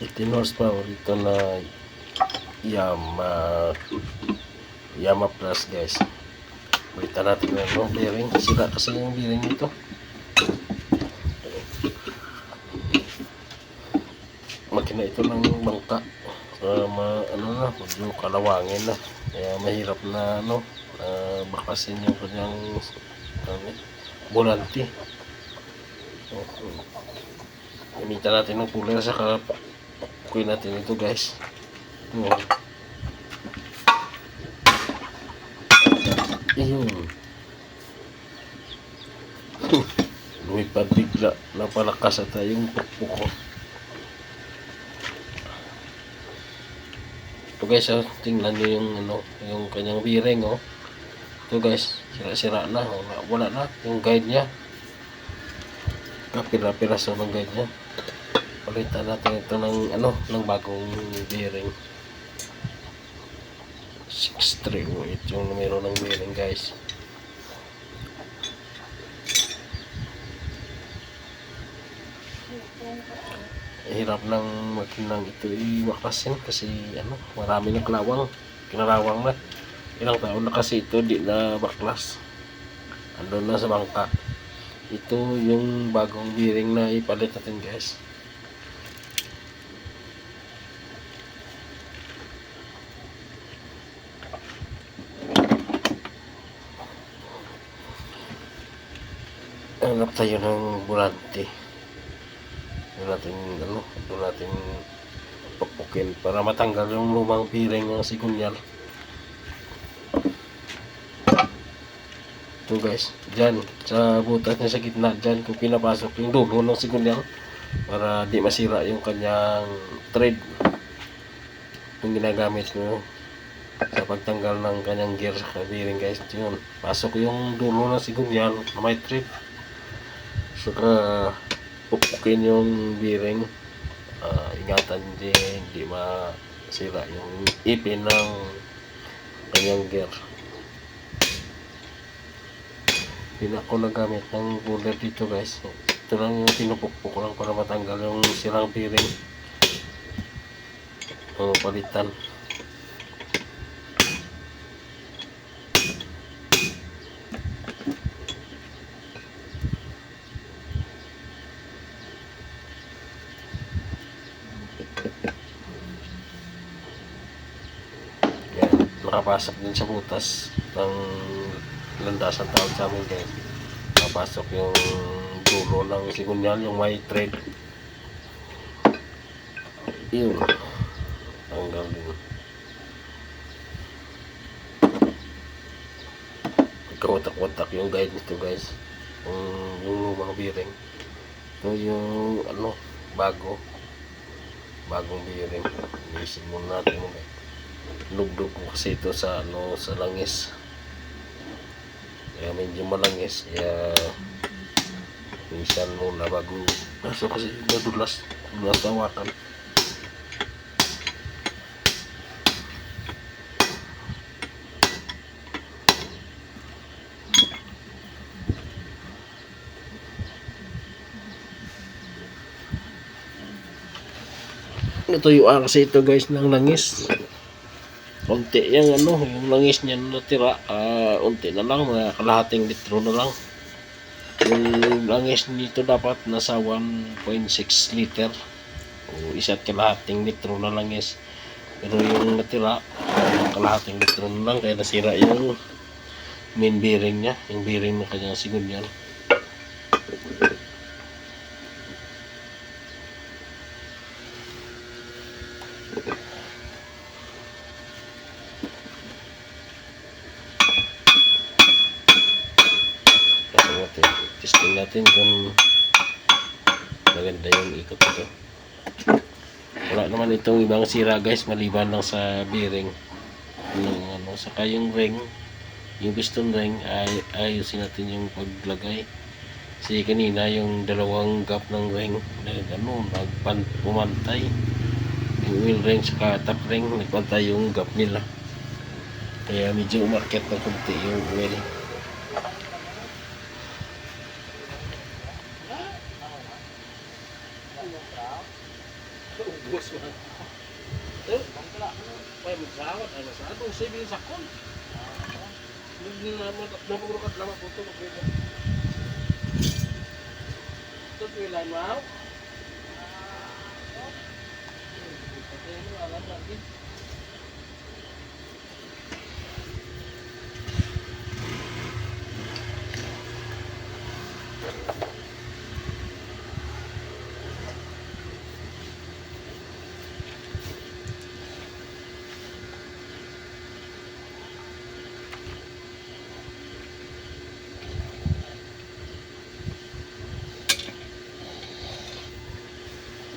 18 horsepower ito na Yama Yama Plus guys. Balitan natin yung ano, bearing. Sira kasi yung bearing nito. Makina ito ng bangka uh, ma, ano na medyo kalawangin na. Kaya mahirap na ano uh, bakasin yung kanyang ano, bulante okay. gamitan natin ng cooler sa kunin natin ito guys Yun. Ayun. Lumipad bigla. Napalakas at yung pukpuk ko. Ito guys, oh, tingnan nyo yung, ano, yung kanyang bearing, oh. Ito guys, sira-sira na. Oh, wala, wala na. Yung guide niya. Kapira-piraso ng guide niya. Palitan natin ito ng, ano, ng bagong bearing. 6308 yung numero ng bearing guys. Hirap ng makinang ito iwakasin kasi ano, marami ng klawang. Kinarawang na. Ilang taon na kasi ito di na baklas. Andun na sa bangka. Ito yung bagong bearing na ipalit natin guys. Hanap tayo ng bulante doon natin ano doon natin pukpukin para matanggal yung lumang piring ng sigunyal ito guys dyan sa butas niya sa gitna dyan kung pinapasok yung dulo ng sigunyal para di masira yung kanyang thread. Yung ginagamit ko sa pagtanggal ng kanyang gear sa bearing guys. Yun pasok yung dulo ng sigunyal na may thread saka pupukin yung bearing. Ah, ingatan din hindi masira yung ipin ng kanyang gear. Hindi na ako nagamit ng cooler dito guys. Ito lang yung pinupukpuk lang para matanggal yung sirang bearing. O palitan Yan, nakapasok din sa butas ng landasan tawag sa amin guys. Nakapasok yung dulo ng sigunyal, yung may thread. Yun. Tanggal din. Nagkawatak-watak yung guide nito guys. Yung, yung lumang bearing. Ito yung ano, bago. Bagong bearing. Isin muna natin muna lugdog ko kasi ito sa ano sa langis. Kaya medyo malangis kaya minsan muna bago kaso kasi nadulas nadulas tawakan natuyuan kasi ito guys ng langis unti yung ano yung langis niya na natira ah, unti na lang mga kalahating litro na lang. Yung langis nito dapat nasa 1.6 liter. O isa't kalahating litro na langis. Pero yung natira ah, kalahating litro na lang kaya nasira yung main bearing niya yung bearing ng kanyang sigunyan Kasi natin, testing natin kung maganda yung ikot ito. Wala naman itong ibang sira guys, maliban lang sa bearing. Yung, ano, saka yung ring, yung piston ring, ay, ayusin natin yung paglagay. Kasi kanina yung dalawang gap ng ring, nag, ano, nagpan, pumantay. Yung wheel ring saka top ring, nagpantay yung gap nila. Kaya medyo umarket ng kunti yung wheel. Ubus man. Eh, May magsawat, ay masawat. Itong saving sakon. Hindi na napurukat lang ako ito. Ito po ilan mo? Alam lagi.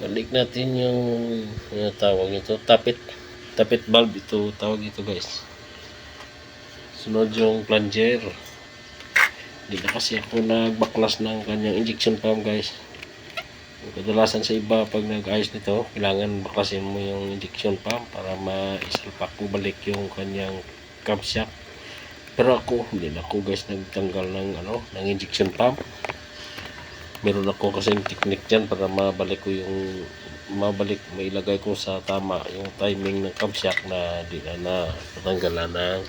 Balik natin yung ano tawag ito, tapit. Tapit valve ito, tawag ito guys. Sunod yung plunger. Hindi na kasi ako nagbaklas ng kanyang injection pump guys. Kadalasan sa iba pag nag-ayos nito, kailangan baklasin mo yung injection pump para maisalpak mo balik yung kanyang camshaft. Pero ako, hindi na ako guys nagtanggal ng ano, ng injection pump meron ako kasing technique dyan para mabalik ko yung mabalik mailagay ko sa tama yung timing ng camshaft na di na na natanggalan ng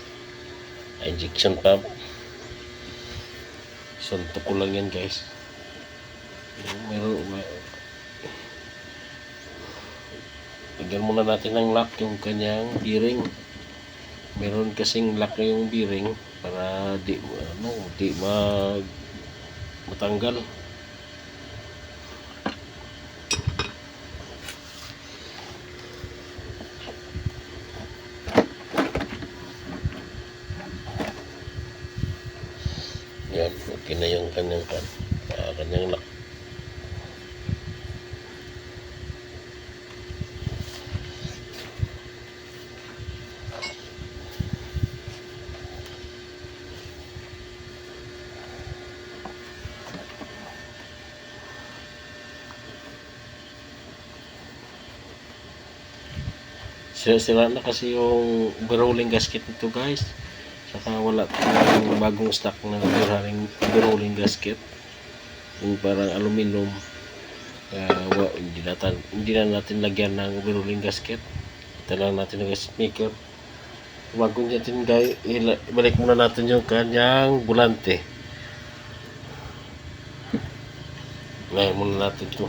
injection pump. Suntok ko lang yan guys. Meron lagyan muna natin ng lock yung kanyang bearing. Meron kasing lock yung bearing para di ano di mag matanggal Yan, okay na yung kanyang kan. Uh, kanyang lock. Sira-sira na kasi yung rolling gasket nito guys. Saka wala tayong bagong stock na rolling, rolling gasket. Yung parang aluminum. Kaya wa- hindi, natin, hindi na natin lagyan ng rolling gasket. Ito lang natin ng gasket maker. Bago natin guys, balik muna natin yung kanyang bulante. Ngayon muna natin to.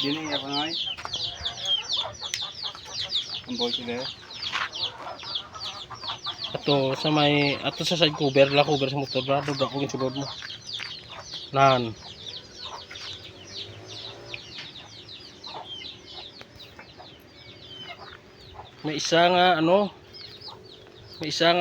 Ang boy sila. Ato sa may ato sa side cover la cover sa motor bra do ko sulod mo. Nan. May isa nga ano? May isa